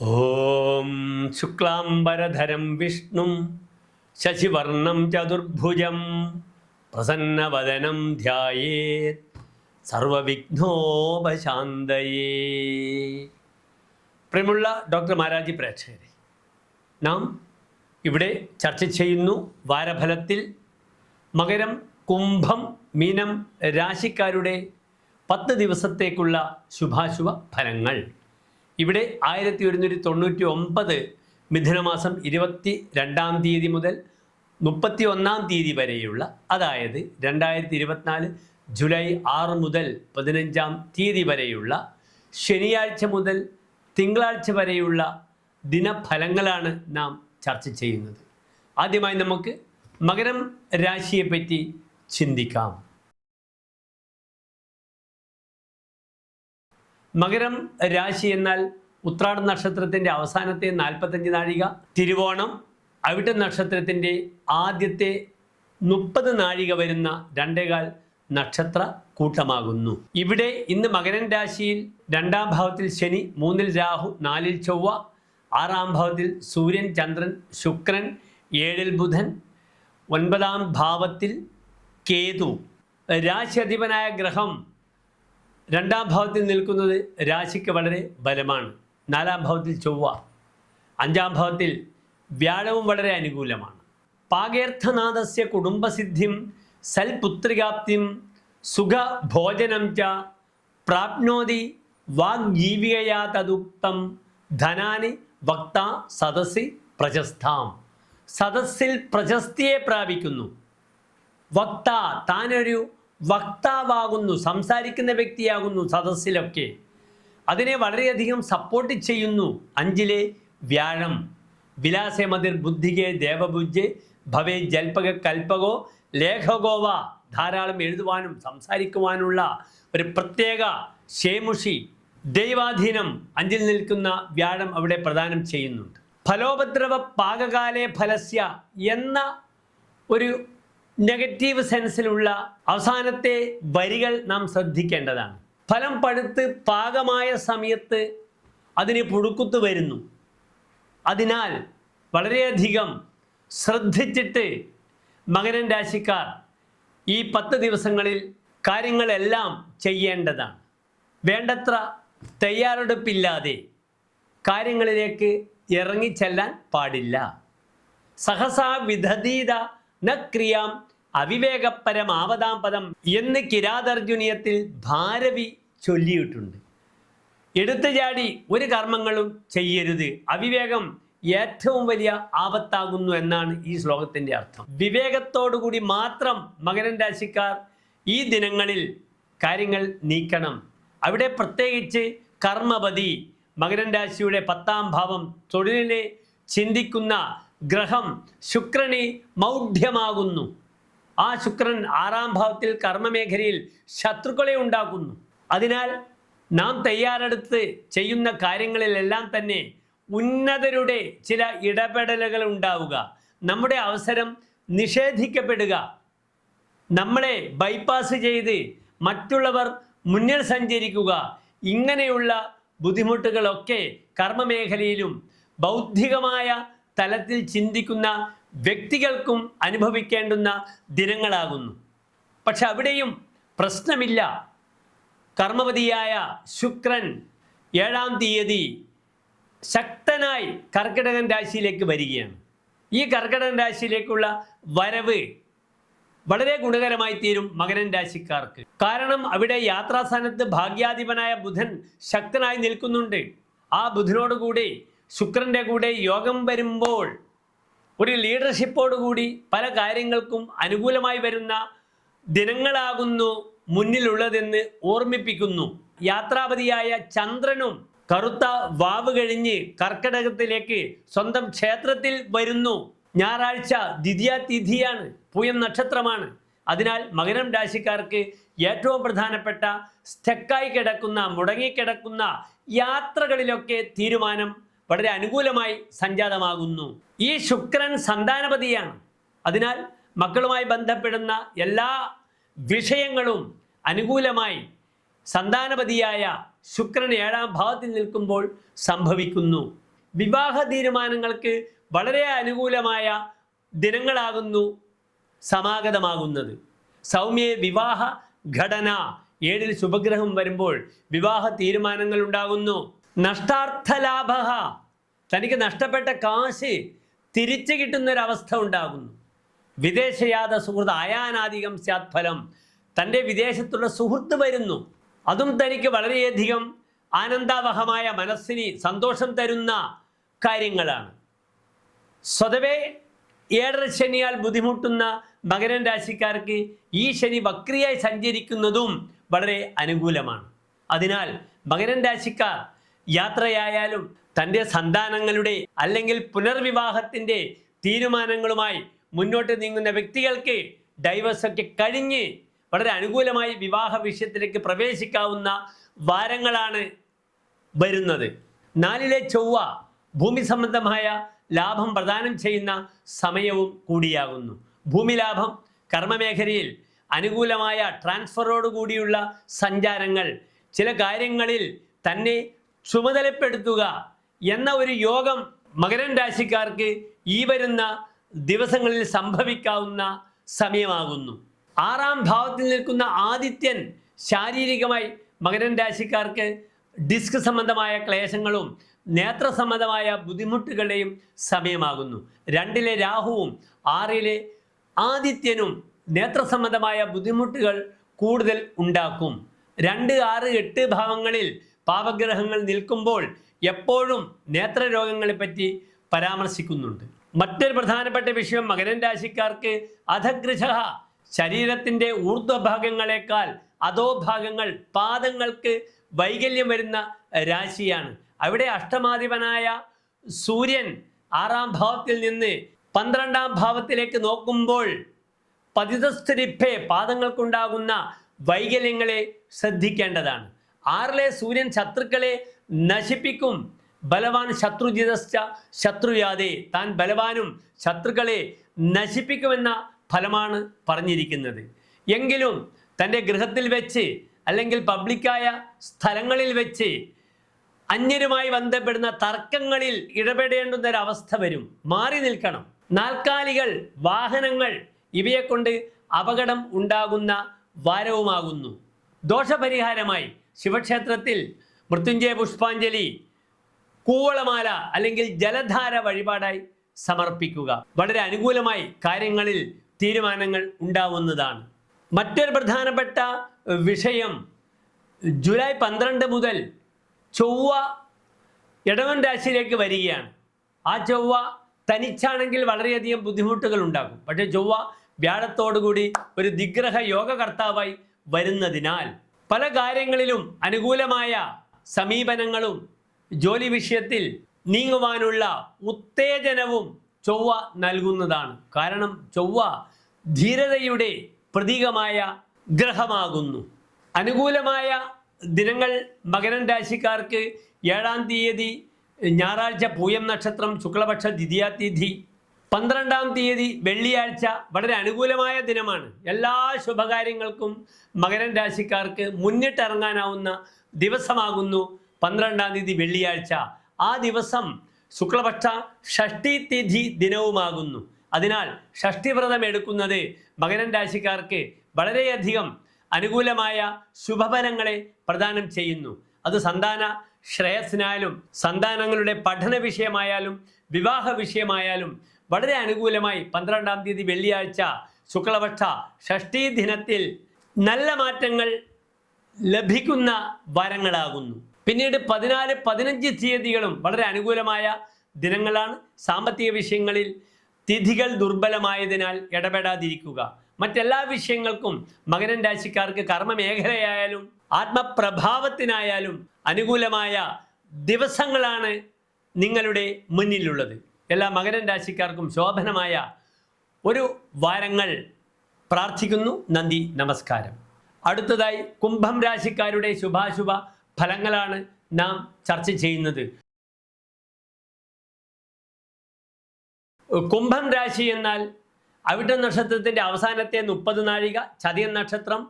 ഓം ശുക്ലാംബരധരം വിഷ്ണു ശശിവർണം ചതുർഭുജം പ്രസന്നവദനം ധ്യായേത് സർവവിഘ്നോപശാന്തയേ. പ്രിയമുള്ള ഡോക്ടർ മാരാജി പ്രേക്ഷകരെ നാം ഇവിടെ ചർച്ച ചെയ്യുന്നു വാരഫലത്തിൽ മകരം കുംഭം മീനം രാശിക്കാരുടെ പത്ത് ദിവസത്തേക്കുള്ള ശുഭാശുഭ ഫലങ്ങൾ ഇവിടെ ആയിരത്തി ഒരുന്നൂറ്റി തൊണ്ണൂറ്റി ഒമ്പത് മിഥുനമാസം ഇരുപത്തി രണ്ടാം തീയതി മുതൽ മുപ്പത്തി ഒന്നാം തീയതി വരെയുള്ള അതായത് രണ്ടായിരത്തി ഇരുപത്തിനാല് ജൂലൈ ആറ് മുതൽ പതിനഞ്ചാം തീയതി വരെയുള്ള ശനിയാഴ്ച മുതൽ തിങ്കളാഴ്ച വരെയുള്ള ദിനഫലങ്ങളാണ് നാം ചർച്ച ചെയ്യുന്നത്. ആദ്യമായി നമുക്ക് മകരം രാശിയെപ്പറ്റി ചിന്തിക്കാം. മകരം രാശി എന്നാൽ ഉത്രാട നക്ഷത്രത്തിന്റെ അവസാനത്തെ നാൽപ്പത്തഞ്ച് നാഴിക തിരുവോണം അവിട്ട നക്ഷത്രത്തിന്റെ ആദ്യത്തെ മുപ്പത് നാഴിക വരുന്ന രണ്ടേകാൽ നക്ഷത്ര കൂട്ടമാകുന്നു. ഇവിടെ ഇന്ന് മകരൻ രാശിയിൽ രണ്ടാം ഭാവത്തിൽ ശനി മൂന്നിൽ രാഹു നാലിൽ ചൊവ്വ ആറാം ഭാവത്തിൽ സൂര്യൻ ചന്ദ്രൻ ശുക്രൻ ഏഴിൽ ബുധൻ ഒൻപതാം ഭാവത്തിൽ കേതു. രാശി അധിപനായ ഗ്രഹം രണ്ടാം ഭാവത്തിൽ നിൽക്കുന്നത് രാശിക്ക് വളരെ ബലമാണ്. നാലാം ഭാവത്തിൽ ചൊവ്വ. അഞ്ചാം ഭാവത്തിൽ വ്യാഴവും വളരെ അനുകൂലമാണ്. പാകേർത്ഥനാഥസ്യ കുടുംബസിദ്ധിം സൽപുത്രികാപ്തിം സുഖഭോജനം ച പ്രാപ്നോതി വാഗ്ജീവികയാ തതുക്തം ധനാനി വക്ത സദസ്സി പ്രശസ്താം. സദസ്സിൽ പ്രശസ്തിയെ പ്രാപിക്കുന്നു. വക്ത താനൊരു വക്താവാകുന്നു സംസാരിക്കുന്ന വ്യക്തിയാകുന്നു സദസ്സിലൊക്കെ. അതിനെ വളരെയധികം സപ്പോർട്ട് ചെയ്യുന്നു. അഞ്ചിലെ വ്യാഴം. വിലാസമതിർ ബുദ്ധികെ ദേവബുജ് ഭവേ ജൽപക കൽപകോ ലേഖകോവ. ധാരാളം എഴുതുവാനും സംസാരിക്കുവാനുള്ള ഒരു പ്രത്യേക ക്ഷേമുഷി ദൈവാധീനം അഞ്ചിൽ നിൽക്കുന്ന വ്യാഴം അവിടെ പ്രദാനം ചെയ്യുന്നുണ്ട്. ഫലോപദ്രവ പാകകാലേ ഫലസ്യ എന്ന ഒരു നെഗറ്റീവ് സെൻസിലുള്ള അവസാനത്തെ വരികൾ നാം ശ്രദ്ധിക്കേണ്ടതാണ്. ഫലം പഴുത്ത് പാകമായ സമയത്ത് അതിന് പുഴുക്കുത്ത് വരുന്നു. അതിനാൽ വളരെയധികം ശ്രദ്ധിച്ചിട്ട് മകരൻ രാശിക്കാർ ഈ പത്ത് ദിവസങ്ങളിൽ കാര്യങ്ങളെല്ലാം ചെയ്യേണ്ടതാണ്. വേണ്ടത്ര തയ്യാറെടുപ്പില്ലാതെ കാര്യങ്ങളിലേക്ക് ഇറങ്ങിച്ചെല്ലാൻ പാടില്ല. സഹസാ വിധതീത ന അവിവേകപരം ആവതാം പദം എന്ന് കിരാതർജുനീയത്തിൽ ഭാരവി ചൊല്ലിയിട്ടുണ്ട്. എടുത്തു ചാടി ഒരു കർമ്മങ്ങളും ചെയ്യരുത്. അവിവേകം ഏറ്റവും വലിയ ആപത്താകുന്നു എന്നാണ് ഈ ശ്ലോകത്തിന്റെ അർത്ഥം. വിവേകത്തോടുകൂടി മാത്രം മകരൻ രാശിക്കാർ ഈ ദിനങ്ങളിൽ കാര്യങ്ങൾ നീക്കണം. അവിടെ പ്രത്യേകിച്ച് കർമ്മപതി മകരൻ രാശിയുടെ പത്താം ഭാവം തൊഴിലിനെ ചിന്തിക്കുന്ന ഗ്രഹം ശുക്രനെ മൗഢ്യമാകുന്നു. ആ ശുക്രൻ ആറാം ഭാവത്തിൽ കർമ്മമേഖലയിൽ ശത്രുക്കളെ ഉണ്ടാക്കുന്നു. അതിനാൽ നാം തയ്യാറെടുത്ത് ചെയ്യുന്ന കാര്യങ്ങളിലെല്ലാം തന്നെ ഉന്നതരുടെ ചില ഇടപെടലുകൾ ഉണ്ടാവുക. നമ്മുടെ അവസരം നിഷേധിക്കപ്പെടുക. നമ്മളെ ബൈപ്പാസ് ചെയ്ത് മറ്റുള്ളവർ മുന്നിൽ സഞ്ചരിക്കുക. ഇങ്ങനെയുള്ള ബുദ്ധിമുട്ടുകളൊക്കെ കർമ്മമേഖലയിലും ബൗദ്ധികമായ തലത്തിൽ ചിന്തിക്കുന്ന വ്യക്തികൾക്കും അനുഭവിക്കേണ്ടുന്ന ദിനങ്ങളാകുന്നു. പക്ഷെ അവിടെയും പ്രശ്നമില്ല. കർമ്മപതിയായ ശുക്രൻ ഏഴാം തീയതി ശക്തനായി കർക്കിടകൻ രാശിയിലേക്ക് വരികയാണ്. ഈ കർക്കിടകൻ രാശിയിലേക്കുള്ള വരവ് വളരെ ഗുണകരമായി തീരും മകരൻ രാശിക്കാർക്ക്. കാരണം അവിടെ യാത്രാസ്ഥാനത്ത് ഭാഗ്യാധിപനായ ബുധൻ ശക്തനായി നിൽക്കുന്നുണ്ട്. ആ ബുധനോടുകൂടി ശുക്രന്റെ കൂടെ യോഗം വരുമ്പോൾ ഒരു ലീഡർഷിപ്പോടുകൂടി പല കാര്യങ്ങൾക്കും അനുകൂലമായി വരുന്ന ദിനങ്ങളാകുന്നു മുന്നിലുള്ളതെന്ന് ഓർമ്മിപ്പിക്കുന്നു. യാത്രാപതിയായ ചന്ദ്രനും കറുത്ത വാവ് കഴിഞ്ഞ് കർക്കിടകത്തിലേക്ക് സ്വന്തം ക്ഷേത്രത്തിൽ വരുന്നു. ഞായറാഴ്ച ദ്വിതീയ തിഥിയാണ് പൂയം നക്ഷത്രമാണ്. അതിനാൽ മകരം രാശിക്കാർക്ക് ഏറ്റവും പ്രധാനപ്പെട്ട സ്റ്റെക്കായി കിടക്കുന്ന മുടങ്ങിക്കിടക്കുന്ന യാത്രകളിലൊക്കെ തീരുമാനം വളരെ അനുകൂലമായി സംജാതമാകുന്നു. ഈ ശുക്രൻ സന്താനപതിയാണ്. അതിനാൽ മക്കളുമായി ബന്ധപ്പെടുന്ന എല്ലാ വിഷയങ്ങളും അനുകൂലമായി സന്താനപതിയായ ശുക്രൻ ഏഴാം ഭാവത്തിൽ നിൽക്കുമ്പോൾ സംഭവിക്കുന്നു. വിവാഹ തീരുമാനങ്ങൾക്ക് വളരെ അനുകൂലമായ ദിനങ്ങളാകുന്നു സമാഗതമാകുന്നത്. സൗമ്യ വിവാഹ ഘടന ഏഴിൽ ശുഭഗ്രഹം വരുമ്പോൾ വിവാഹ തീരുമാനങ്ങൾ ഉണ്ടാകുന്നു. നഷ്ടാർത്ഥ ലാഭ തനിക്ക് നഷ്ടപ്പെട്ട കാശ് തിരിച്ചു കിട്ടുന്നൊരവസ്ഥ ഉണ്ടാകുന്നു. വിദേശയാത സുഹൃത്ത് അയാനാധികം സ്യാത്ഫലം തന്റെ വിദേശത്തുള്ള സുഹൃത്ത് വരുന്നു. അതും തനിക്ക് വളരെയധികം ആനന്ദാവഹമായ മനസ്സിന് സന്തോഷം തരുന്ന കാര്യങ്ങളാണ്. സ്വതവേ ഏഴര ശനിയാൽ ബുദ്ധിമുട്ടുന്ന മകരൻ രാശിക്കാർക്ക് ഈ ശനി വക്രിയായി സഞ്ചരിക്കുന്നതും വളരെ അനുകൂലമാണ്. അതിനാൽ മകരൻ രാശിക്കാർ യാത്രയായാലും തന്റെ സന്താനങ്ങളുടെ അല്ലെങ്കിൽ പുനർവിവാഹത്തിന്റെ തീരുമാനങ്ങളുമായി മുന്നോട്ട് നീങ്ങുന്ന വ്യക്തികൾക്ക് ഡൈവേഴ്സൊക്കെ കഴിഞ്ഞ് വളരെ അനുകൂലമായി വിവാഹ വിഷയത്തിലേക്ക് പ്രവേശിക്കാവുന്ന വാരങ്ങളാണ് വരുന്നത്. നാലിലെ ചൊവ്വ ഭൂമി സംബന്ധമായ ലാഭം പ്രദാനം ചെയ്യുന്ന സമയവും കൂടിയാകുന്നു. ഭൂമി ലാഭം കർമ്മമേഖലയിൽ അനുകൂലമായ ട്രാൻസ്ഫറോടുകൂടിയുള്ള സഞ്ചാരങ്ങൾ ചില കാര്യങ്ങളിൽ തന്നെ ചുമതലപ്പെടുത്തുക എന്ന ഒരു യോഗം മകരൻ രാശിക്കാർക്ക് ഈ വരുന്ന ദിവസങ്ങളിൽ സംഭവിക്കാവുന്ന സമയമാകുന്നു. ആറാം ഭാവത്തിൽ നിൽക്കുന്ന ആദിത്യൻ ശാരീരികമായി മകരൻ രാശിക്കാർക്ക് ഡിസ്ക് സംബന്ധമായ ക്ലേശങ്ങളും നേത്ര സംബന്ധമായ ബുദ്ധിമുട്ടുകളുടെയും സമയമാകുന്നു. രണ്ടിലെ രാഹുവും ആറിലെ ആദിത്യനും നേത്ര സംബന്ധമായ ബുദ്ധിമുട്ടുകൾ കൂടുതൽ ഉണ്ടാക്കും. രണ്ട് ആറ് എട്ട് ഭാവങ്ങളിൽ പാപഗ്രഹങ്ങൾ നിൽക്കുമ്പോൾ എപ്പോഴും നേത്രരോഗങ്ങളെപ്പറ്റി പരാമർശിക്കുന്നുണ്ട്. മറ്റൊരു പ്രധാനപ്പെട്ട വിഷയം മകരൻ രാശിക്കാർക്ക് അധഗ്രഹ ശരീരത്തിന്റെ ഊർധ്വഭാഗങ്ങളെക്കാൾ അധോഭാഗങ്ങൾ പാദങ്ങൾക്ക് വൈകല്യം വരുന്ന രാശിയാണ്. അവിടെ അഷ്ടമാധിപനായ സൂര്യൻ ആറാം ഭാവത്തിൽ നിന്ന് പന്ത്രണ്ടാം ഭാവത്തിലേക്ക് നോക്കുമ്പോൾ പതിതസ്ഥരിപ്പെ പാദങ്ങൾക്കുണ്ടാകുന്ന വൈകല്യങ്ങളെ ശ്രദ്ധിക്കേണ്ടതാണ്. ആറിലെ സൂര്യൻ ശത്രുക്കളെ നശിപ്പിക്കും. ബലവാൻ ശത്രുജിതശ്ച ശത്രുയാതെ താൻ ബലവാനും ശത്രുക്കളെ നശിപ്പിക്കുമെന്ന ഫലമാണ് പറഞ്ഞിരിക്കുന്നത്. എങ്കിലും തന്റെ ഗൃഹത്തിൽ വെച്ച് അല്ലെങ്കിൽ പബ്ലിക്കായ സ്ഥലങ്ങളിൽ വെച്ച് അന്യരുമായി ബന്ധപ്പെടുന്ന തർക്കങ്ങളിൽ ഇടപെടേണ്ടുന്ന ഒരു അവസ്ഥ വരും. മാറി നിൽക്കണം. നാൽക്കാലികൾ വാഹനങ്ങൾ ഇവയെ കൊണ്ട് അപകടം ഉണ്ടാകുന്ന വാരവുമാകുന്നു. ദോഷപരിഹാരമായി ശിവക്ഷേത്രത്തിൽ മൃത്യുഞ്ജയ പുഷ്പാഞ്ജലി കൂവളമാല അല്ലെങ്കിൽ ജലധാര വഴിപാടായി സമർപ്പിക്കുക. വളരെ അനുകൂലമായി കാര്യങ്ങളിൽ തീരുമാനങ്ങൾ ഉണ്ടാവുന്നതാണ്. മറ്റൊരു പ്രധാനപ്പെട്ട വിഷയം ജൂലൈ പന്ത്രണ്ട് മുതൽ ചൊവ്വ ഇടവൻ രാശിയിലേക്ക് വരികയാണ്. ആ ചൊവ്വ തനിച്ചാണെങ്കിൽ വളരെയധികം ബുദ്ധിമുട്ടുകൾ ഉണ്ടാകും. പക്ഷേ ചൊവ്വ വ്യാഴത്തോടുകൂടി ഒരു ദിഗ്രഹ യോഗകർത്താവായി വരുന്നതിനാൽ പല കാര്യങ്ങളിലും അനുകൂലമായ സമീപനങ്ങളും ജോലി വിഷയത്തിൽ നീങ്ങുവാനുള്ള ഉത്തേജനവും ചൊവ്വ നൽകുന്നതാണ്. കാരണം ചൊവ്വ ധീരതയുടെ പ്രതീകമായ ഗ്രഹമാകുന്നു. അനുകൂലമായ ദിനങ്ങൾ മകരൻ രാശിക്കാർക്ക് ഏഴാം തീയതി ഞായറാഴ്ച പൂയം നക്ഷത്രം ശുക്ലപക്ഷ ദ്വിതീയാതിഥി പന്ത്രണ്ടാം തീയതി വെള്ളിയാഴ്ച വളരെ അനുകൂലമായ ദിനമാണ്. എല്ലാ ശുഭകാര്യങ്ങൾക്കും മകരൻ രാശിക്കാർക്ക് മുന്നിട്ടിറങ്ങാനാവുന്ന ദിവസമാകുന്നു പന്ത്രണ്ടാം തീയതി വെള്ളിയാഴ്ച. ആ ദിവസം ശുക്ലപക്ഷ ഷഷ്ടി തിഥി ദിനവുമാകുന്നു. അതിനാൽ ഷഷ്ടിവ്രതം എടുക്കുന്നത് മകരൻ രാശിക്കാർക്ക് വളരെയധികം അനുകൂലമായ ശുഭഫലങ്ങളെ പ്രദാനം ചെയ്യുന്നു. അത് സന്താന ശ്രേയസ്സിനായാലും സന്താനങ്ങളുടെ പഠന വിഷയമായാലും വിവാഹ വിഷയമായാലും വളരെ അനുകൂലമായി പന്ത്രണ്ടാം തീയതി വെള്ളിയാഴ്ച ശുക്ലപക്ഷ ഷഷ്ടി ദിനത്തിൽ നല്ല മാറ്റങ്ങൾ ലഭിക്കുന്ന വരങ്ങളാകുന്നു. പിന്നീട് പതിനാല് പതിനഞ്ച് തീയതികളും വളരെ അനുകൂലമായ ദിനങ്ങളാണ്. സാമ്പത്തിക വിഷയങ്ങളിൽ തിഥികൾ ദുർബലമായതിനാൽ ഇടപെടാതിരിക്കുക. മറ്റെല്ലാ വിഷയങ്ങൾക്കും മകരൻ രാശിക്കാർക്ക് കർമ്മ മേഖലയായാലും ആത്മപ്രഭാവത്തിനായാലും അനുകൂലമായ ദിവസങ്ങളാണ് നിങ്ങളുടെ മുന്നിലുള്ളത്. എല്ലാ മകരൻ രാശിക്കാർക്കും ശോഭനമായ ഒരു വാരങ്ങൾ പ്രാർത്ഥിക്കുന്നു. നന്ദി നമസ്കാരം. അടുത്തതായി കുംഭം രാശിക്കാരുടെ ശുഭാശുഭ ഫലങ്ങളാണ് നാം ചർച്ച ചെയ്യുന്നത്. കുംഭം രാശി എന്നാൽ അവിട്ട നക്ഷത്രത്തിന്റെ അവസാനത്തെ മുപ്പത് നാഴിക ചതിയൻ നക്ഷത്രം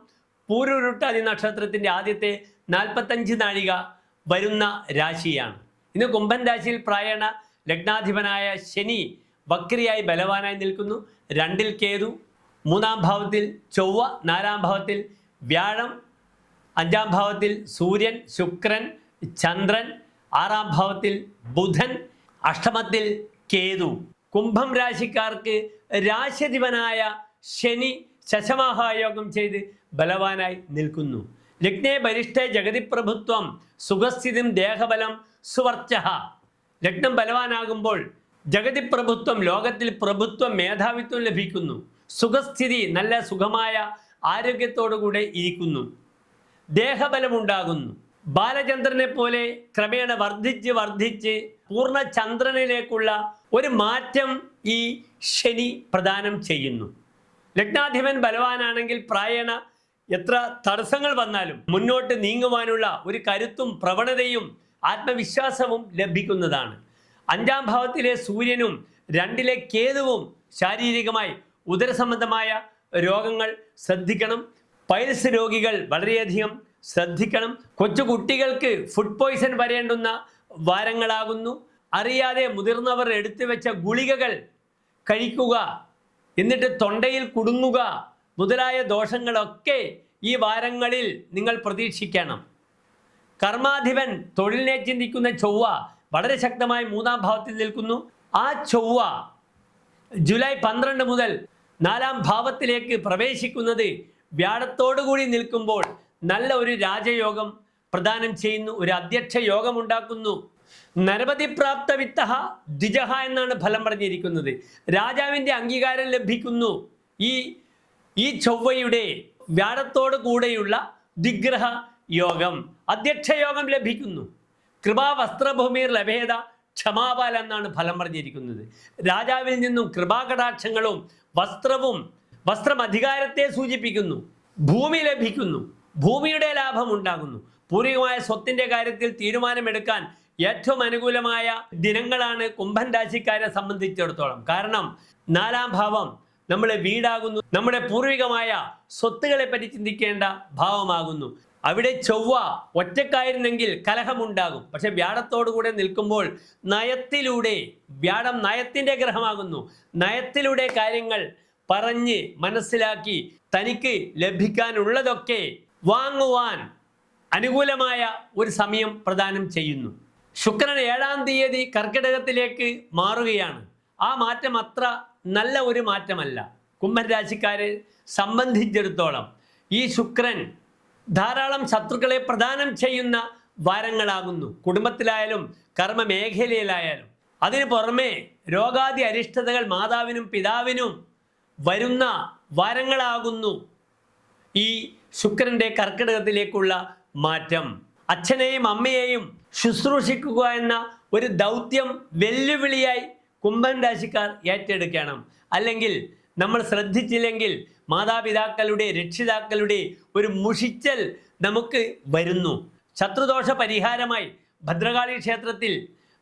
പൂരുരുട്ടാതി നക്ഷത്രത്തിന്റെ ആദ്യത്തെ നാൽപ്പത്തഞ്ച് നാഴിക വരുന്ന രാശിയാണ്. ഇന്ന് കുംഭൻ രാശിയിൽ പ്രായണ ലഗ്നാധിപനായ ശനി വക്രിയായി ബലവാനായി നിൽക്കുന്നു. രണ്ടിൽ കേതു മൂന്നാം ഭാവത്തിൽ ചൊവ്വ നാലാം ഭാവത്തിൽ വ്യാഴം അഞ്ചാം ഭാവത്തിൽ സൂര്യൻ ശുക്രൻ ചന്ദ്രൻ ആറാം ഭാവത്തിൽ ബുധൻ അഷ്ടമത്തിൽ കേതു. കുംഭം രാശിക്കാർക്ക് രാശിധിപനായ ശനി ശശമാഹായോഗം ചെയ്ത് ബലവാനായി നിൽക്കുന്നു. ലഗ്നേ ബലിഷ്ഠ ജഗതിപ്രഭുത്വം സുഖസ്ഥിതിം ദേഹബലം സുവർച്ച ലഗ്നം ബലവാനാകുമ്പോൾ ജഗതി പ്രഭുത്വം ലോകത്തിൽ പ്രഭുത്വം മേധാവിത്വം ലഭിക്കുന്നു. സുഖസ്ഥിതി നല്ല സുഖമായ ആരോഗ്യത്തോടുകൂടെ ഇരിക്കുന്നു. ദേഹബലമുണ്ടാകുന്നു. ബാലചന്ദ്രനെ പോലെ ക്രമേണ വർദ്ധിച്ച് വർദ്ധിച്ച് പൂർണ ചന്ദ്രനിലേക്കുള്ള ഒരു മാറ്റം ഈ ശനി പ്രദാനം ചെയ്യുന്നു. ലഗ്നാധിപൻ ബലവാനാണെങ്കിൽ പ്രായണ എത്ര തടസ്സങ്ങൾ വന്നാലും മുന്നോട്ട് നീങ്ങുവാനുള്ള ഒരു കരുത്തും പ്രവണതയും ആത്മവിശ്വാസവും ലഭിക്കുന്നതാണ്. അഞ്ചാം ഭാവത്തിലെ സൂര്യനും രണ്ടിലെ കേതുവും ശാരീരികമായി ഉദരസംബന്ധമായ രോഗങ്ങൾ ശ്രദ്ധിക്കണം. പൈൽസ് രോഗികൾ വളരെയധികം ശ്രദ്ധിക്കണം. കൊച്ചു കുട്ടികൾക്ക് ഫുഡ് പോയ്സൺ വരേണ്ടുന്ന വാരങ്ങളാകുന്നു. അറിയാതെ മുതിർന്നവർ എടുത്തു വെച്ച ഗുളികകൾ കഴിക്കുക എന്നിട്ട് തൊണ്ടയിൽ കുടുങ്ങുക മുതലായ ദോഷങ്ങളൊക്കെ ഈ വാരങ്ങളിൽ നിങ്ങൾ പ്രതീക്ഷിക്കണം. കർമാധിപൻ തൊഴിലിനെ ചിന്തിക്കുന്ന ചൊവ്വ വളരെ ശക്തമായി മൂന്നാം ഭാവത്തിൽ നിൽക്കുന്നു. ആ ചൊവ്വ ജൂലൈ പന്ത്രണ്ട് മുതൽ നാലാം ഭാവത്തിലേക്ക് പ്രവേശിക്കുന്നത് വ്യാഴത്തോടുകൂടി നിൽക്കുമ്പോൾ നല്ല ഒരു രാജയോഗം പ്രദാനം ചെയ്യുന്നു. ഒരു അധ്യക്ഷ യോഗം ഉണ്ടാക്കുന്നു നരപതി പ്രാപ്ത വിത്ത ദ്വിജഹ എന്നാണ് ഫലം പറഞ്ഞിരിക്കുന്നത്. രാജാവിന്റെ അംഗീകാരം ലഭിക്കുന്നു. ഈ ഈ ചൊവ്വയുടെ വ്യാഴത്തോടു കൂടെയുള്ള ദിഗ്രഹ യോഗം. അധ്യക്ഷ യോഗം ലഭിക്കുന്നു. കൃപാ വസ്ത്രഭൂമിർ ലഭേത ക്ഷമാപാൽ എന്നാണ് ഫലം പറഞ്ഞിരിക്കുന്നത്. രാജാവിൽ നിന്നും കൃപാകടാക്ഷങ്ങളും വസ്ത്രവും വസ്ത്രം അധികാരത്തെ സൂചിപ്പിക്കുന്നു. ഭൂമി ലഭിക്കുന്നു. ഭൂമിയുടെ ലാഭം ഉണ്ടാകുന്നു. പൂർവികമായ സ്വത്തിന്റെ കാര്യത്തിൽ തീരുമാനമെടുക്കാൻ ഏറ്റവും അനുകൂലമായ ദിനങ്ങളാണ് കുംഭൻ രാശിക്കാരെ സംബന്ധിച്ചിടത്തോളം. കാരണം നാലാം ഭാവം നമ്മളെ വീടാകുന്നു. നമ്മുടെ പൂർവികമായ സ്വത്തുകളെ പറ്റി ചിന്തിക്കേണ്ട ഭാവമാകുന്നു. അവിടെ ചൊവ്വ ഒറ്റക്കായിരുന്നെങ്കിൽ കലഹമുണ്ടാകും. പക്ഷെ വ്യാഴത്തോടുകൂടെ നിൽക്കുമ്പോൾ നയത്തിലൂടെ വ്യാഴം നയത്തിന്റെ ഗ്രഹമാകുന്നു. നയത്തിലൂടെ കാര്യങ്ങൾ പറഞ്ഞ് മനസ്സിലാക്കി തനിക്ക് ലഭിക്കാനുള്ളതൊക്കെ വാങ്ങുവാൻ അനുകൂലമായ ഒരു സമയം പ്രദാനം ചെയ്യുന്നു. ശുക്രൻ ഏഴാം തീയതി കർക്കിടകത്തിലേക്ക് മാറുകയാണ്. ആ മാറ്റം അത്ര നല്ല ഒരു മാറ്റമല്ല. കുംഭൻ രാശിക്കാരെ സംബന്ധിച്ചിടത്തോളം ഈ ശുക്രൻ ധാരാളം ശത്രുക്കളെ പ്രദാനം ചെയ്യുന്ന വാരങ്ങളാകുന്നു. കുടുംബത്തിലായാലും കർമ്മ മേഖലയിലായാലും അതിനു പുറമെ രോഗാദി അരിഷ്ടതകൾ മാതാവിനും പിതാവിനും വരുന്ന വാരങ്ങളാകുന്നു. ഈ ശുക്രന്റെ കർക്കിടകത്തിലേക്കുള്ള മാറ്റം. അച്ഛനെയും അമ്മയെയും ശുശ്രൂഷിക്കുക എന്ന ഒരു ദൗത്യം വെല്ലുവിളിയായി കുംഭൻ രാശിക്കാർ ഏറ്റെടുക്കണം. അല്ലെങ്കിൽ നമ്മൾ ശ്രദ്ധിച്ചില്ലെങ്കിൽ മാതാപിതാക്കളുടെ രക്ഷിതാക്കളുടെ ഒരു മുഷിച്ചൽ നമുക്ക് വരുന്നു. ശത്രുദോഷ പരിഹാരമായി ഭദ്രകാളി ക്ഷേത്രത്തിൽ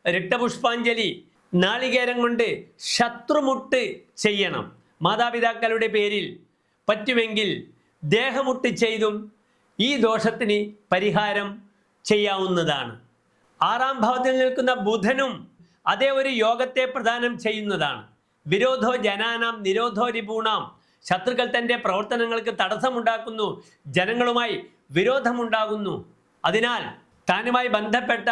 രക്തപുഷ്പാഞ്ജലി നാളികേരം കൊണ്ട് ശത്രുമുട്ട് ചെയ്യണം. മാതാപിതാക്കളുടെ പേരിൽ പറ്റുമെങ്കിൽ ദേഹമുട്ട് ചെയ്തും ഈ ദോഷത്തിന് പരിഹാരം ചെയ്യാവുന്നതാണ്. ആറാം ഭാവത്തിൽ നിൽക്കുന്ന ബുധനും അതേ ഒരു യോഗത്തെ പ്രദാനം ചെയ്യുന്നതാണ്. വിരോധോ ജനാനാം നിരോധോ രിപൂണാം. ശത്രുക്കൾ തന്റെ പ്രവർത്തനങ്ങൾക്ക് തടസ്സമുണ്ടാക്കുന്നു ജനങ്ങളുമായി വിരോധമുണ്ടാകുന്നു. അതിനാൽ താനുമായി ബന്ധപ്പെട്ട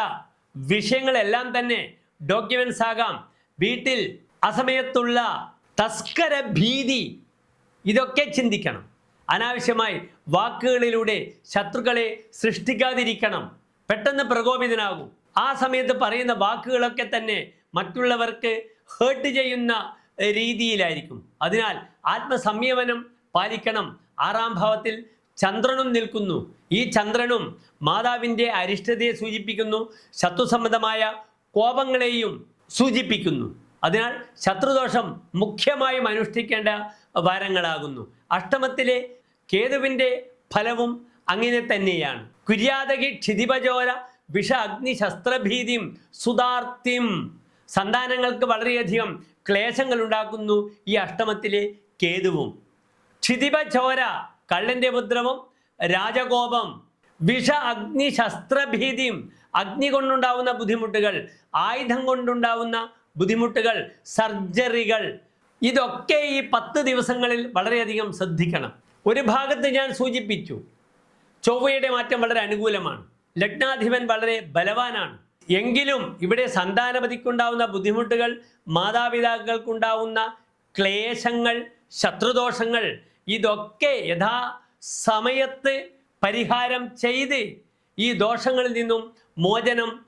വിഷയങ്ങളെല്ലാം തന്നെ ഡോക്യുമെന്റ്സ് ആകാം. വീട്ടിൽ അസമയത്തുള്ള തസ്കര ഭീതി ഇതൊക്കെ ചിന്തിക്കണം. അനാവശ്യമായി വാക്കുകളിലൂടെ ശത്രുക്കളെ സൃഷ്ടിക്കാതിരിക്കണം. പെട്ടെന്ന് പ്രകോപിതനാകും. ആ സമയത്ത് പറയുന്ന വാക്കുകളൊക്കെ തന്നെ മറ്റുള്ളവർക്ക് ഹേർട്ട് ചെയ്യുന്ന രീതിയിലായിരിക്കും. അതിനാൽ ആത്മസംയമനം പാലിക്കണം. ആറാം ഭാവത്തിൽ ചന്ദ്രനും നിൽക്കുന്നു. ഈ ചന്ദ്രനും മാതാവിന്റെ അരിഷ്ടതയെ സൂചിപ്പിക്കുന്നു. ശത്രുസംബന്ധമായ കോപങ്ങളെയും സൂചിപ്പിക്കുന്നു. അതിനാൽ ശത്രുദോഷം മുഖ്യമായും അനുഷ്ഠിക്കേണ്ട വാരങ്ങളാകുന്നു. അഷ്ടമത്തിലെ കേതുവിന്റെ ഫലവും അങ്ങനെ തന്നെയാണ്. കുര്യാതകി ക്ഷിതിപചോര വിഷ അഗ്നി ശസ്ത്രഭീതിയും സന്താനങ്ങൾക്ക് വളരെയധികം ക്ലേശങ്ങൾ ഉണ്ടാക്കുന്നു ഈ അഷ്ടമത്തിലെ കേതുവും. ക്ഷിതിപ ചോര കള്ളന്റെ ഉപദ്രവം രാജകോപം വിഷ അഗ്നി ശസ്ത്രഭീതിയും അഗ്നി കൊണ്ടുണ്ടാവുന്ന ബുദ്ധിമുട്ടുകൾ ആയുധം കൊണ്ടുണ്ടാവുന്ന ബുദ്ധിമുട്ടുകൾ സർജറികൾ. ഇതൊക്കെ ഈ പത്ത് ദിവസങ്ങളിൽ വളരെയധികം ശ്രദ്ധിക്കണം. ഒരു ഭാഗത്ത് ഞാൻ സൂചിപ്പിച്ചു. ചൊവ്വയുടെ മാറ്റം വളരെ അനുകൂലമാണ്. ലഗ്നാധിപൻ വളരെ ബലവാനാണ്. എങ്കിലും ഇവിടെ സന്താനപതിക്കുണ്ടാവുന്ന ബുദ്ധിമുട്ടുകൾ മാതാപിതാക്കൾക്കുണ്ടാവുന്ന ക്ലേശങ്ങൾ ശത്രുദോഷങ്ങൾ ഇതൊക്കെ യഥാ സമയത്ത് പരിഹാരം ചെയ്ത് ഈ ദോഷങ്ങളിൽ നിന്നും മോചനം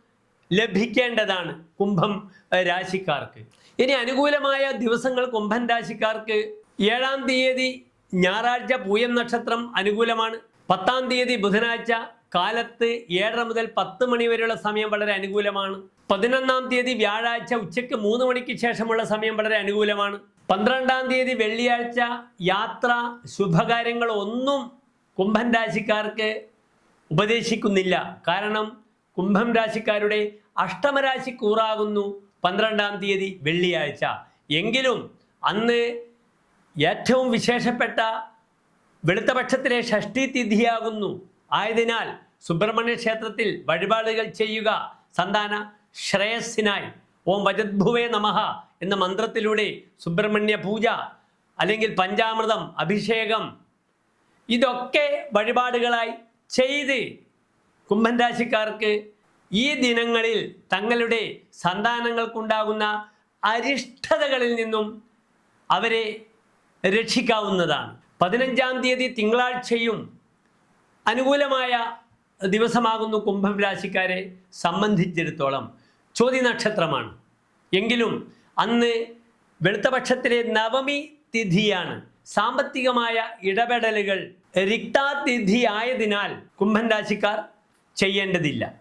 ലഭിക്കേണ്ടതാണ് കുംഭം രാശിക്കാർക്ക്. ഇനി അനുകൂലമായ ദിവസങ്ങൾ കുംഭൻ രാശിക്കാർക്ക്. ഏഴാം തീയതി ഞായറാഴ്ച പൂയം നക്ഷത്രം അനുകൂലമാണ്. പത്താം തീയതി ബുധനാഴ്ച കാലത്ത് ഏഴര മുതൽ പത്ത് മണി വരെയുള്ള സമയം വളരെ അനുകൂലമാണ്. പതിനൊന്നാം തീയതി വ്യാഴാഴ്ച ഉച്ചയ്ക്ക് മൂന്ന് മണിക്ക് ശേഷമുള്ള സമയം വളരെ അനുകൂലമാണ്. പന്ത്രണ്ടാം തീയതി വെള്ളിയാഴ്ച യാത്ര ശുഭകാര്യങ്ങൾ ഒന്നും കുംഭൻ രാശിക്കാർക്ക് ഉപദേശിക്കുന്നില്ല. കാരണം കുംഭം രാശിക്കാരുടെ അഷ്ടമരാശി കൂറാകുന്നു പന്ത്രണ്ടാം തീയതി വെള്ളിയാഴ്ച. എങ്കിലും അന്ന് ഏറ്റവും വിശേഷപ്പെട്ട വെളുത്തപക്ഷത്തിലെ ഷഷ്ടി തിഥിയാകുന്നു. ആയതിനാൽ സുബ്രഹ്മണ്യ ക്ഷേത്രത്തിൽ വഴിപാടുകൾ ചെയ്യുക സന്താന ശ്രേയസ്സിനായി. ഓം വജദ്ഭുവേ നമഹ എന്ന മന്ത്രത്തിലൂടെ സുബ്രഹ്മണ്യ പൂജ അല്ലെങ്കിൽ പഞ്ചാമൃതം അഭിഷേകം ഇതൊക്കെ വഴിപാടുകളായി ചെയ്ത് കുംഭൻ രാശിക്കാർക്ക് ഈ ദിനങ്ങളിൽ തങ്ങളുടെ സന്താനങ്ങൾക്കുണ്ടാകുന്ന അരിഷ്ടതകളിൽ നിന്നും അവരെ രക്ഷിക്കാവുന്നതാണ്. പതിനഞ്ചാം തീയതി തിങ്കളാഴ്ചയും അനുകൂലമായ ദിവസമാകുന്നു കുംഭം രാശിക്കാരെ സംബന്ധിച്ചിടത്തോളം. ചോതി നക്ഷത്രമാണ്. എങ്കിലും അന്ന് വെളുത്തപക്ഷത്തിലെ നവമി തിഥിയാണ്. സാമ്പത്തികമായ ഇടപെടലുകൾ തിഥി ആയതിനാൽ കുംഭൻ രാശിക്കാർ ചെയ്യേണ്ടതില്ല.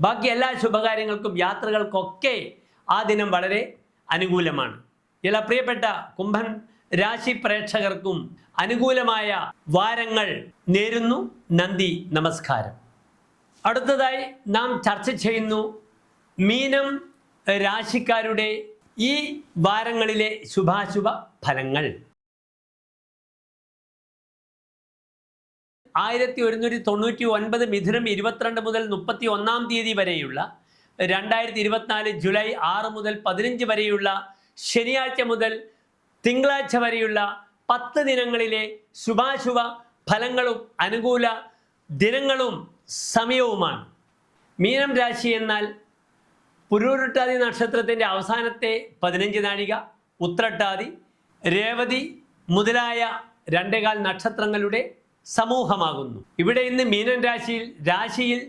ബാക്കി എല്ലാ ശുഭകാര്യങ്ങൾക്കും യാത്രകൾക്കൊക്കെ ആ ദിനം വളരെ അനുകൂലമാണ്. എല്ലാ പ്രിയപ്പെട്ട കുംഭൻ രാശി പ്രേക്ഷകർക്കും അനുകൂലമായ വാരങ്ങൾ നേരുന്നു. നന്ദി നമസ്കാരം. അടുത്തതായി നാം ചർച്ച ചെയ്യുന്നു മീനം രാശിക്കാരുടെ ഈ വാരങ്ങളിലെ ശുഭാശുഭ ഫലങ്ങൾ. ആയിരത്തി ഒരുന്നൂറ്റി തൊണ്ണൂറ്റി ഒൻപത് മിഥുനം ഇരുപത്തിരണ്ട് മുതൽ മുപ്പത്തി ഒന്നാം തീയതി വരെയുള്ള രണ്ടായിരത്തി ഇരുപത്തിനാല് ജൂലൈ ആറ് മുതൽ പതിനഞ്ച് വരെയുള്ള ശനിയാഴ്ച മുതൽ തിങ്കളാഴ്ച വരെയുള്ള പത്ത് ദിനങ്ങളിലെ ശുഭാശുഭ ഫലങ്ങളും അനുകൂല ദിനങ്ങളും സമയവുമാണ്. മീനം രാശി എന്നാൽ പുരൂരുട്ടാതി നക്ഷത്രത്തിന്റെ അവസാനത്തെ പതിനഞ്ച് നാഴിക ഉത്രട്ടാതി രേവതി മുതലായ രണ്ടേകാൽ നക്ഷത്രങ്ങളുടെ സമൂഹമാകുന്നു. ഇവിടെ ഇന്ന് മീനൻ രാശിയിൽ രാശിയിൽ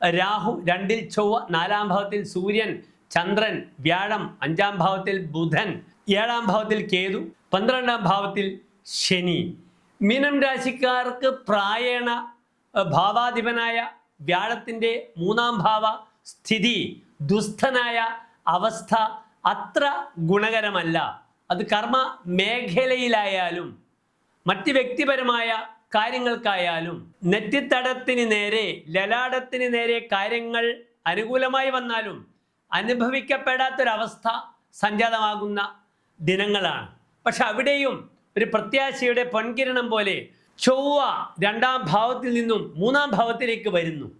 രാഹു രണ്ടിൽ ചൊവ്വ നാലാം ഭാവത്തിൽ സൂര്യൻ ചന്ദ്രൻ വ്യാഴം അഞ്ചാം ഭാവത്തിൽ ബുധൻ ഏഴാം ഭാവത്തിൽ കേതു പന്ത്രണ്ടാം ഭാവത്തിൽ ശനി. മീനം രാശിക്കാർക്ക് പ്രായണ ഭാവാധിപനായ വ്യാഴത്തിന്റെ മൂന്നാം ഭാവ സ്ഥിതി ദുസ്ഥനായ അവസ്ഥ അത്ര ഗുണകരമല്ല. അത് കർമ്മ മേഖലയിലായാലും മറ്റ് വ്യക്തിപരമായ കാര്യങ്ങൾക്കായാലും നെറ്റിത്തടത്തിന് നേരെ ലലാടത്തിന് നേരെ കാര്യങ്ങൾ അനുകൂലമായി വന്നാലും അനുഭവിക്കപ്പെടാത്തൊരവസ്ഥ സംജാതമാകുന്ന ദിനങ്ങളാണ്. പക്ഷെ അവിടെയും ഒരു പ്രത്യാശയുടെ പൊൻകിരണം പോലെ ചൊവ്വ രണ്ടാം ഭാവത്തിൽ നിന്നും മൂന്നാം ഭാവത്തിലേക്ക് വരുന്നു.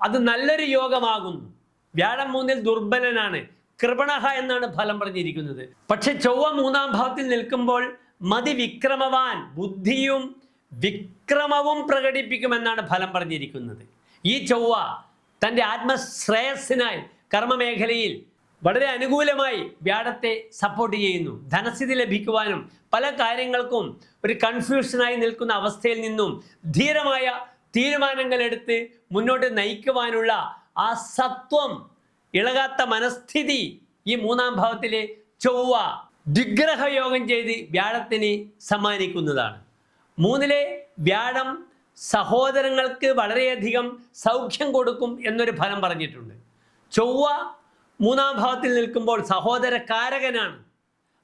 അത് നല്ലൊരു യോഗമാകുന്നു. വ്യാഴം മൂന്നിൽ ദുർബലനാണ്. കൃപണഹ എന്നാണ് ഫലം പറഞ്ഞിരിക്കുന്നത്. പക്ഷെ ചൊവ്വ മൂന്നാം ഭാവത്തിൽ നിൽക്കുമ്പോൾ മതി വിക്രമവാൻ ബുദ്ധിയും വിക്രമവും പ്രകടിപ്പിക്കുമെന്നാണ് ഫലം പറഞ്ഞിരിക്കുന്നത്. ഈ ചൊവ്വ തന്റെ ആത്മശ്രേയസ്സിനായി കർമ്മമേഖലയിൽ വളരെ അനുകൂലമായി വ്യാഴത്തെ സപ്പോർട്ട് ചെയ്യുന്നു. ധനസ്ഥിതി ലഭിക്കുവാനും പല കാര്യങ്ങൾക്കും ഒരു കൺഫ്യൂഷനായി നിൽക്കുന്ന അവസ്ഥയിൽ നിന്നും ധീരമായ തീരുമാനങ്ങൾ എടുത്ത് മുന്നോട്ട് നയിക്കുവാനുള്ള ആ സത്വം ഇളകാത്ത മനസ്ഥിതി ഈ മൂന്നാം ഭാവത്തിലെ ചൊവ്വ ദിഗ്രഹ യോഗം ചെയ്ത് വ്യാഴത്തിന് സമ്മാനിക്കുന്നതാണ്. മൂന്നിലെ വ്യാഴം സഹോദരങ്ങൾക്ക് വളരെയധികം സൗഖ്യം കൊടുക്കും എന്നൊരു ഫലം പറഞ്ഞിട്ടുണ്ട്. ചൊവ്വ മൂന്നാം ഭാവത്തിൽ നിൽക്കുമ്പോൾ സഹോദരകാരകനാണ്.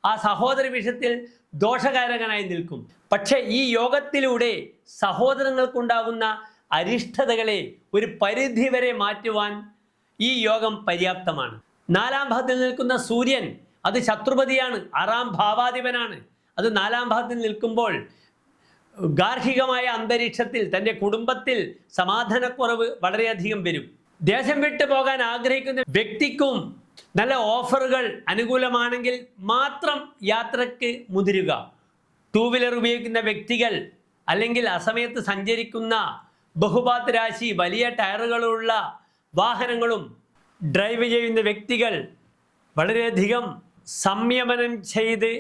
ആ സഹോദര വിഷയത്തിൽ ദോഷകാരകനായി നിൽക്കും. പക്ഷേ ഈ യോഗത്തിലൂടെ സഹോദരങ്ങൾക്കുണ്ടാകുന്ന അരിഷ്ടതകളെ ഒരു പരിധി വരെ മാറ്റുവാൻ ഈ യോഗം പര്യാപ്തമാണ്. നാലാം ഭാഗത്തിൽ നിൽക്കുന്ന സൂര്യൻ അത് ശത്രുപതിയാണ് ആറാം ഭാവാധിപനാണ്. അത് നാലാം ഭാഗത്തിൽ നിൽക്കുമ്പോൾ ഗാർഹികമായ അന്തരീക്ഷത്തിൽ തന്റെ കുടുംബത്തിൽ സമാധാനക്കുറവ് വളരെയധികം വരും. ദേശം വിട്ടു പോകാൻ ആഗ്രഹിക്കുന്ന വ്യക്തിക്കും നല്ല ഓഫറുകൾ അനുകൂലമാണെങ്കിൽ മാത്രം യാത്രയ്ക്ക് മുതിരുക. ടൂ വീലർ ഉപയോഗിക്കുന്ന വ്യക്തികൾ അല്ലെങ്കിൽ അസമയത്ത് സഞ്ചരിക്കുന്ന ബഹുപാത് രാശി വലിയ ടയറുകളുള്ള വാഹനങ്ങളും ഡ്രൈവ് ചെയ്യുന്ന വ്യക്തികൾ വളരെയധികം സംയമനം ചെയ്ത്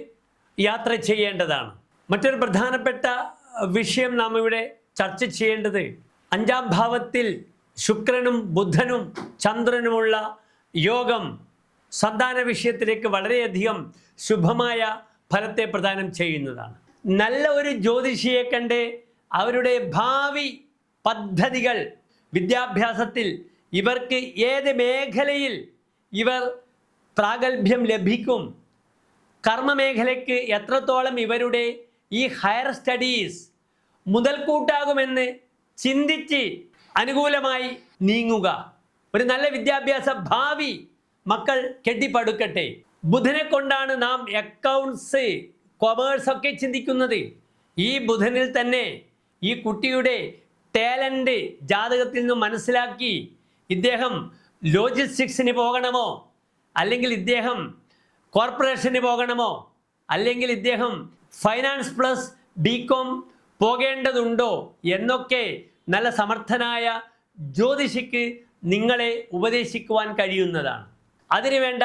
യാത്ര ചെയ്യേണ്ടതാണ്. മറ്റൊരു പ്രധാനപ്പെട്ട വിഷയം നാം ഇവിടെ ചർച്ച ചെയ്യേണ്ടത് അഞ്ചാം ഭാവത്തിൽ ശുക്രനും ബുധനും ചന്ദ്രനുമുള്ള യോഗം സന്താന വിഷയത്തിലേക്ക് വളരെയധികം ശുഭമായ ഫലത്തെ പ്രദാനം ചെയ്യുന്നതാണ്. നല്ല ഒരു ജ്യോതിഷിയെ കണ്ട് അവരുടെ ഭാവി പദ്ധതികൾ വിദ്യാഭ്യാസത്തിൽ ഇവർക്ക് ഏത് മേഖലയിൽ ഇവർ പ്രാഗൽഭ്യം ലഭിക്കും കർമ്മമേഖലയ്ക്ക് എത്രത്തോളം ഇവരുടെ ഈ ഹയർ സ്റ്റഡീസ് മുതൽക്കൂട്ടാകുമെന്ന് ചിന്തിച്ച് അനുകൂലമായി നീങ്ങുക. ഒരു നല്ല വിദ്യാഭ്യാസ ഭാവി മക്കൾ കെട്ടിപ്പടുക്കട്ടെ. ബുധനെ കൊണ്ടാണ് നാം അക്കൗണ്ട്സ് കൊമേഴ്സ് ഒക്കെ ചിന്തിക്കുന്നത്. ഈ ബുധനിൽ തന്നെ ഈ കുട്ടിയുടെ ടാലന്റ് ജാതകത്തിൽ നിന്ന് മനസ്സിലാക്കി ഇദ്ദേഹം ലോജിസ്റ്റിക്സിന് പോകണമോ? അല്ലെങ്കിൽ ഇദ്ദേഹം കോർപ്പറേഷന് പോകണമോ? അല്ലെങ്കിൽ ഇദ്ദേഹം ഫൈനാൻസ് പ്ലസ് ബി കോം പോകേണ്ടതുണ്ടോ? എന്നൊക്കെ നല്ല സമർത്ഥനായ ജ്യോതിഷിക്ക് നിങ്ങളെ ഉപദേശിക്കുവാൻ കഴിയുന്നതാണ്. അതിനുവേണ്ട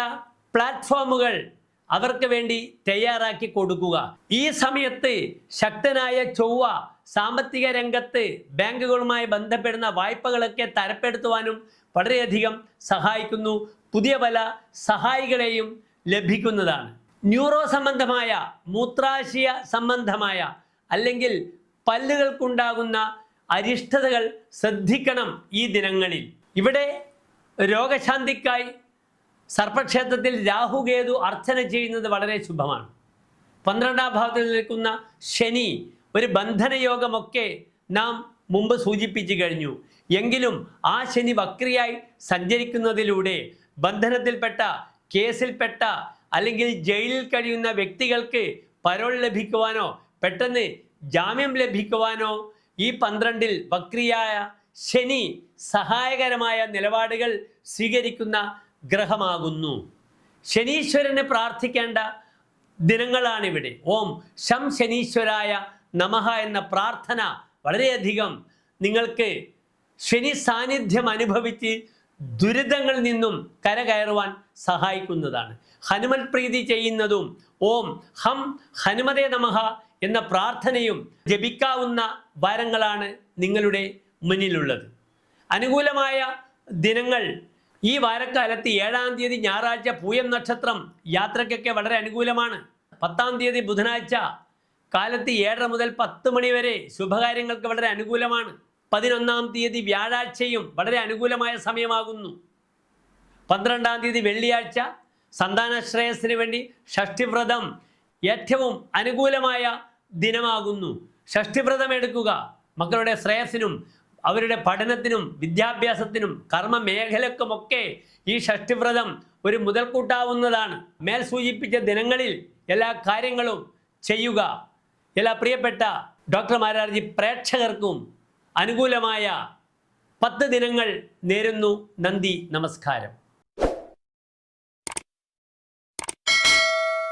പ്ലാറ്റ്ഫോമുകൾ അവർക്ക് വേണ്ടി തയ്യാറാക്കി കൊടുക്കുക. ഈ സമയത്ത് ശക്തനായ ചൊവ്വ സാമ്പത്തിക രംഗത്ത് ബാങ്കുകളുമായി ബന്ധപ്പെടുന്ന വായ്പകളൊക്കെ തരപ്പെടുത്തുവാനും വളരെയധികം സഹായിക്കുന്നു. പുതിയ പല സഹായികളെയും ലഭിക്കുന്നതാണ്. ന്യൂറോ സംബന്ധമായ മൂത്രാശയ സംബന്ധമായ അല്ലെങ്കിൽ പല്ലുകൾക്കുണ്ടാകുന്ന അരിഷ്ടതകൾ ശ്രദ്ധിക്കണം ഈ ദിനങ്ങളിൽ. ഇവിടെ രോഗശാന്തിക്കായി സർപ്പക്ഷേത്രത്തിൽ രാഹുകേതു അർച്ചന ചെയ്യുന്നത് വളരെ ശുഭമാണ്. പന്ത്രണ്ടാം ഭാവത്തിൽ നിൽക്കുന്ന ശനി ഒരു ബന്ധനയോഗമൊക്കെ നാം മുമ്പ് സൂചിപ്പിച്ചു കഴിഞ്ഞു. എങ്കിലും ആ ശനി വക്രിയായി സഞ്ചരിക്കുന്നതിലൂടെ ബന്ധനത്തിൽപ്പെട്ട കേസിൽപ്പെട്ട അല്ലെങ്കിൽ ജയിലിൽ കഴിയുന്ന വ്യക്തികൾക്ക് പരോൾ ലഭിക്കുവാനോ പെട്ടെന്ന് ജാമ്യം ലഭിക്കുവാനോ ഈ പന്ത്രണ്ടിൽ വക്രിയായ ശനി സഹായകരമായ നിലപാടുകൾ സ്വീകരിക്കുന്ന ഗ്രഹമാകുന്നു. ശനീശ്വരനെ പ്രാർത്ഥിക്കേണ്ട ദിനങ്ങളാണിവിടെ. ഓം ശം ശനീശ്വരായ നമഹ എന്ന പ്രാർത്ഥന വളരെയധികം നിങ്ങൾക്ക് ശനി സാന്നിധ്യം അനുഭവിച്ച് ദുരിതങ്ങളിൽ നിന്നും കരകയറുവാൻ സഹായിക്കുന്നതാണ്. ഹനുമൽ പ്രീതി ചെയ്യുന്നതും ഓം ഹം ഹനുമതേ നമഃ എന്ന പ്രാർത്ഥനയും ജപിക്കാവുന്ന വാരങ്ങളാണ് നിങ്ങളുടെ മുന്നിലുള്ളത്. അനുകൂലമായ ദിനങ്ങൾ ഈ വാരക്കാലത്ത് ഏഴാം തീയതി ഞായറാഴ്ച പൂയം നക്ഷത്രം യാത്രയ്ക്കൊക്കെ വളരെ അനുകൂലമാണ്. പത്താം തീയതി ബുധനാഴ്ച കാലത്ത് ഏഴര മുതൽ പത്ത് മണി വരെ ശുഭകാര്യങ്ങൾക്ക് വളരെ അനുകൂലമാണ്. പതിനൊന്നാം തീയതി വ്യാഴാഴ്ചയും വളരെ അനുകൂലമായ സമയമാകുന്നു. പന്ത്രണ്ടാം തീയതി വെള്ളിയാഴ്ച സന്താന വേണ്ടി ഷഷ്ടിവ്രതം ഏറ്റവും അനുകൂലമായ ദിനമാകുന്നു. ഷഷ്ടിവ്രതം എടുക്കുക മക്കളുടെ ശ്രേയസിനും അവരുടെ പഠനത്തിനും വിദ്യാഭ്യാസത്തിനും കർമ്മ മേഖലക്കുമൊക്കെ ഈ ഷഷ്ടിവ്രതം ഒരു മുതൽക്കൂട്ടാവുന്നതാണ്. മേൽ സൂചിപ്പിച്ച ദിനങ്ങളിൽ എല്ലാ കാര്യങ്ങളും ചെയ്യുക. എല്ലാ പ്രിയപ്പെട്ട ഡോക്ടർ മാരാർജി പ്രേക്ഷകർക്കും അനുകൂലമായ പത്ത് ദിനങ്ങൾ നേരുന്നു. നന്ദി നമസ്കാരം.